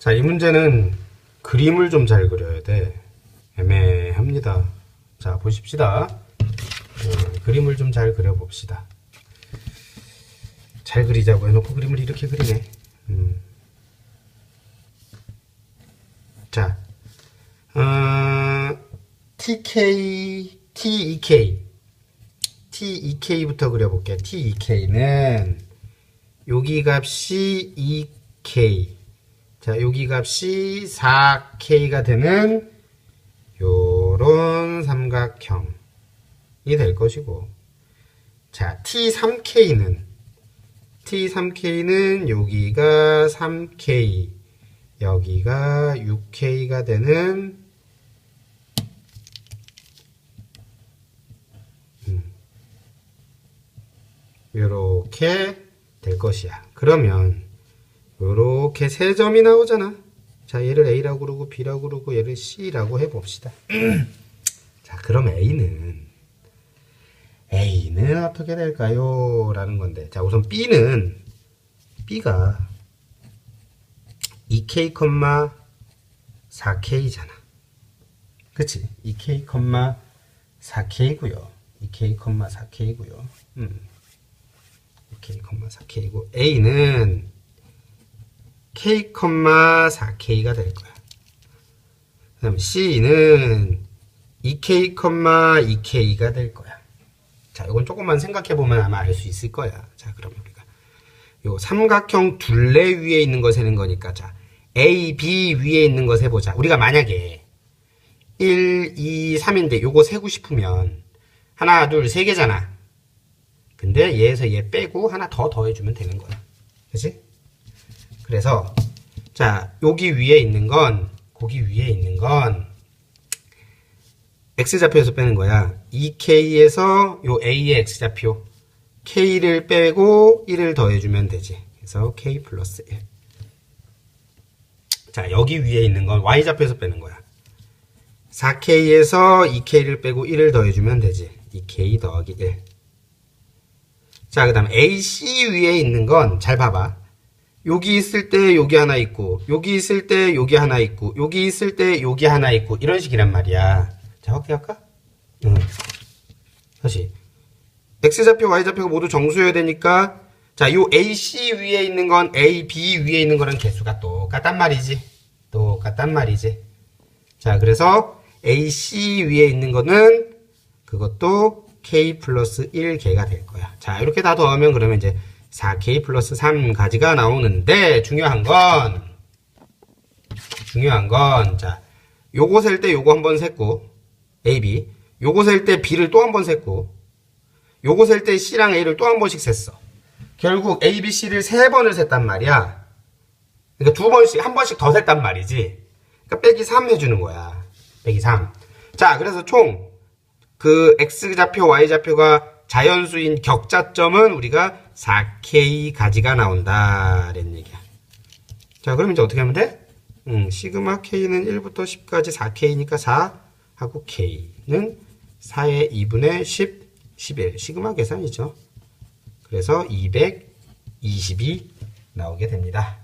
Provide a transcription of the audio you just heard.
자, 이 문제는 그림을 좀 잘 그려야 돼. 애매합니다. 자, 보십시다. 어, 그림을 좀 잘 그려봅시다. 잘 그리자고 해놓고 그림을 이렇게 그리네. 음. 자, 어, TK, TEK. TEK부터 그려볼게. TEK는 여기 값이 2K. 자, 여기 값이 4K가 되는 요런 삼각형이 될 것이고. 자, T3K는 T3K는 여기가 3K, 여기가 6K가 되는 요렇게 될 것이야. 그러면 요렇게 세 점이 나오잖아. 자, 얘를 A라고 그러고 B라고 그러고 얘를 C라고 해봅시다. 자, 그럼 A는 A는 어떻게 될까요? 라는 건데. 자, 우선 B는 B가 2K, 4K잖아. 그치? 2K, 4K고요. 2K, 4K고요. 음. 2K, 4K고 A는 K, 4K가 될 거야. 그 다음에 C는 2K, 2K가 될 거야. 자, 이건 조금만 생각해 보면 아마 알 수 있을 거야. 자, 그럼 우리가 요 삼각형 둘레 위에 있는 거 세는 거니까 자, A, B 위에 있는 거 세보자. 우리가 만약에 1, 2, 3인데 요거 세고 싶으면 하나, 둘, 세 개잖아. 근데 얘에서 얘 빼고 하나 더 더해주면 되는 거야. 그치? 그래서 자 여기 위에 있는 건 거기 위에 있는 건 x좌표에서 빼는 거야. 2k에서 요 a의 x좌표 k를 빼고 1을 더해주면 되지. 그래서 k 플러스 1. 자 여기 위에 있는 건 y좌표에서 빼는 거야. 4k에서 2k를 빼고 1을 더해주면 되지. 2k 더하기 1. 자, 그 다음 AC 위에 있는 건 잘 봐봐. 여기 있을 때 여기 하나 있고, 여기 있을 때 여기 하나 있고, 여기 있을 때 여기 하나 있고, 이런 식이란 말이야. 자, 확대할까? 응. 다시. X좌표, Y좌표가 모두 정수여야 되니까, 자, 요 AC 위에 있는 건 A, B 위에 있는 거랑 개수가 똑같단 말이지. 똑같단 말이지. 자, 그래서 AC 위에 있는 거는 그것도 k 플러스 1개가 될 거야. 자, 이렇게 다 더하면 그러면 이제 4k 플러스 3가지가 나오는데 중요한 건 중요한 건 자, 요거 셀 때 요거 한 번 셌고 a, b 요거 셀 때 b를 또 한 번 셌고 요거 셀 때 c랑 a를 또 한 번씩 셌어. 결국 a, b, c를 세 번을 셌단 말이야. 그러니까 두 번씩 한 번씩 더 셌단 말이지. 그러니까 빼기 3 해주는 거야. 빼기 3. 자, 그래서 총 그 x좌표, y좌표가 자연수인 격자점은 우리가 4k 가지가 나온다. 라는 얘기야. 자, 그럼 이제 어떻게 하면 돼? 음, 시그마 k는 1부터 10까지 4k니까 4 하고 k는 4의 2분의 10, 11. 시그마 계산이죠. 그래서 220이 나오게 됩니다.